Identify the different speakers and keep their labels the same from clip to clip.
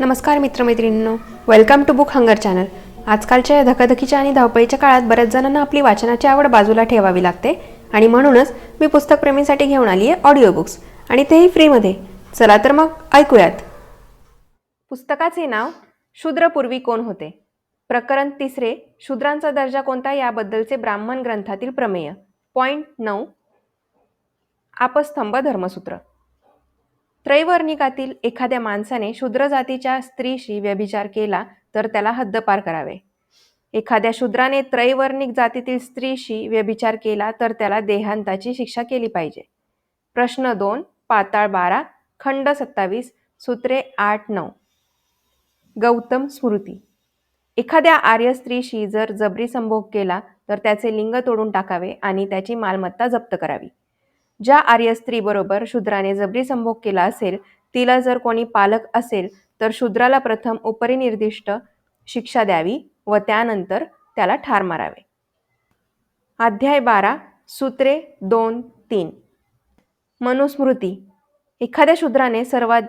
Speaker 1: नमस्कार मित्रमैत्रिणींनो. Welcome to book hunger channel आजकालच्या या धकाधकीच्या आणि धावपळीच्या काळात बऱ्याच जणांना आपली वाचनाची आवड बाजूला ठेवावी लागते आणि म्हणूनच मी पुस्तकप्रेमींसाठी घेऊन आली आहे ऑडिओ बुक्स आणि तेही फ्रीमध्ये. चला तर मग ऐकूयात. पुस्तकाचे नाव शूद्रपूर्वी कोण होते? प्रकरण तिसरे शूद्रांचा दर्जा कोणता याबद्दलचे ब्राह्मण ग्रंथातील प्रमेय. पॉईंट नऊ आपस्तंभ धर्मसूत्र. त्रैवर्णिकातील एखाद्या माणसाने शूद्र जातीच्या स्त्रीशी व्यभिचार केला तर त्याला हद्दपार करावे. एखाद्या शूद्राने त्रैवर्णिक जातीतील स्त्रीशी व्यभिचार केला तर त्याला देहांताची शिक्षा केली पाहिजे. प्रश्न दोन पाताळ बारा खंड सत्तावीस सूत्रे आठ नऊ. गौतम स्मृती. एखाद्या आर्य स्त्रीशी जर जबरी संभोग केला तर त्याचे लिंग तोडून टाकावे आणि त्याची मालमत्ता जप्त करावी. ज्या आर्य स्त्रीबरोबर शूद्राने जबरी संभोग केला असेल तिला जर कोणी पालक असेल तर शूद्राला प्रथम उपरिनिर्दिष्ट शिक्षा द्यावी व त्यानंतर त्याला ठार मारावे. अध्याय बारा सूत्रे दोन तीन. मनुस्मृती. एखाद्या शूद्राने सर्वात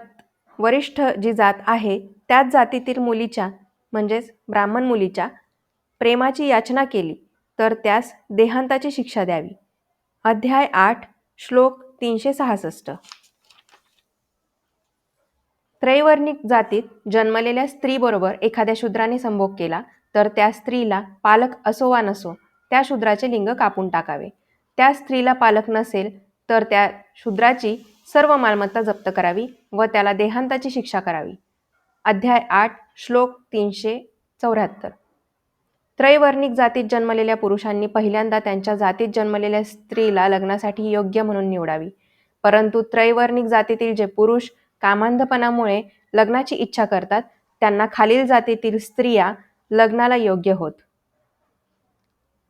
Speaker 1: वरिष्ठ जी जात आहे त्याच जातीतील मुलीच्या म्हणजेच ब्राह्मण मुलीच्या प्रेमाची याचना केली तर त्यास देहांताची शिक्षा द्यावी. अध्याय आठ श्लोक तीनशे सहासष्ट. त्रैवर्णिक जातीत जन्मलेल्या स्त्रीबरोबर एखाद्या शूद्राने संभोग केला तर त्या स्त्रीला पालक असो वा नसो त्या शूद्राचे लिंग कापून टाकावे. त्या स्त्रीला पालक नसेल तर त्या शूद्राची सर्व मालमत्ता जप्त करावी व त्याला देहांताची शिक्षा करावी. अध्याय आठ श्लोक तीनशे चौऱ्याहत्तर. त्रैवर्णिक जातीत जन्मलेल्या पुरुषांनी पहिल्यांदा त्यांच्या जातीत जन्मलेल्या स्त्रीला लग्नासाठी योग्य म्हणून निवडावी. परंतु त्रैवर्णिक जातीतील जे पुरुष कामांधपणामुळे लग्नाची इच्छा करतात त्यांना खालील जातीतील स्त्रिया लग्नाला योग्य होत.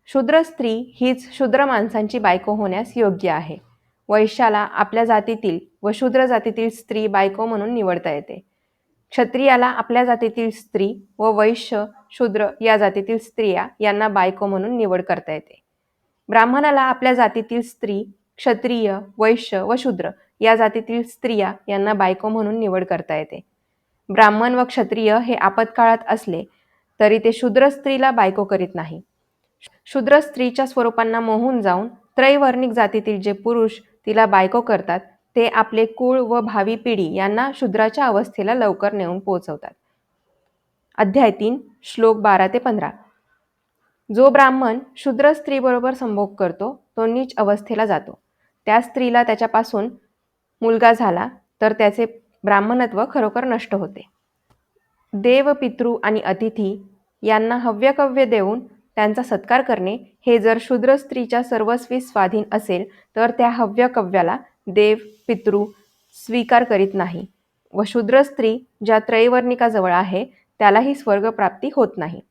Speaker 1: शूद्र स्त्री हीच शूद्र माणसांची बायको होण्यास योग्य आहे. वैश्याला आपल्या जातीतील व शूद्र जातीतील स्त्री बायको म्हणून निवडता येते. क्षत्रियाला आपल्या जातीतील स्त्री व वैश्य शूद्र या जातीतील स्त्रिया यांना बायको म्हणून निवड करता येते. ब्राह्मणाला आपल्या जातीतील स्त्री क्षत्रिय वैश्य व शूद्र या जातीतील स्त्रिया यांना बायको म्हणून निवड करता येते. ब्राह्मण व क्षत्रिय हे आपत्काळात असले तरी ते शूद्र स्त्रीला बायको करीत नाही. शूद्र स्त्रीच्या स्वरूपांना मोहून जाऊन त्रैवर्णिक जातीतील जे पुरुष तिला बायको करतात ते आपले कुळ व भावी पिढी यांना शूद्राच्या अवस्थेला लवकर नेऊन पोहोचवतात. अध्याय तीन श्लोक बारा ते पंधरा. जो ब्राह्मण शूद्र स्त्रीबरोबर संभोग करतो तो नीच अवस्थेला जातो. त्या स्त्रीला त्याच्यापासून मुलगा झाला तर त्याचे ब्राह्मणत्व खरोखर नष्ट होते. देव पितृ आणि अतिथी यांना हव्यकव्य देऊन त्यांचा सत्कार करणे हे जर शूद्र स्त्रीच्या सर्वस्वी स्वाधीन असेल तर त्या हव्यकव्याला देव पितृ स्वीकार करीत नाही. व शूद्र स्त्री ज्या त्रैवर्णिकाजवळ आहे त्यालाही स्वर्गप्राप्ती होत नाही.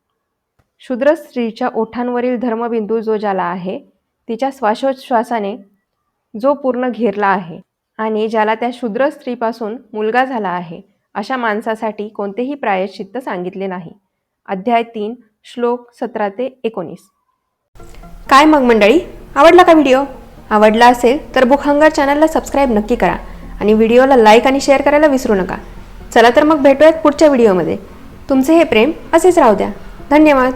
Speaker 1: शूद्र स्त्रीच्या ओठांवरील धर्मबिंदू जो ज्याला आहे तिच्या श्वासोच्छ्वासाने जो पूर्ण घेरला आहे आणि ज्याला त्या शूद्र स्त्रीपासून मुलगा झाला आहे अशा माणसासाठी कोणतेही प्रायश्चित्त सांगितले नाही. अध्याय तीन श्लोक सतरा ते एकोणीस. काय मग मंडळी? आवडला का व्हिडिओ? आवडला असेल तर बुक हंगर चॅनलला सबस्क्राईब नक्की करा आणि व्हिडिओला लाईक आणि शेअर करायला विसरू नका. चला तर मग भेटूयात पुढच्या व्हिडिओमध्ये. तुमचे हे प्रेम असेच राहू द्या. धन्यवाद.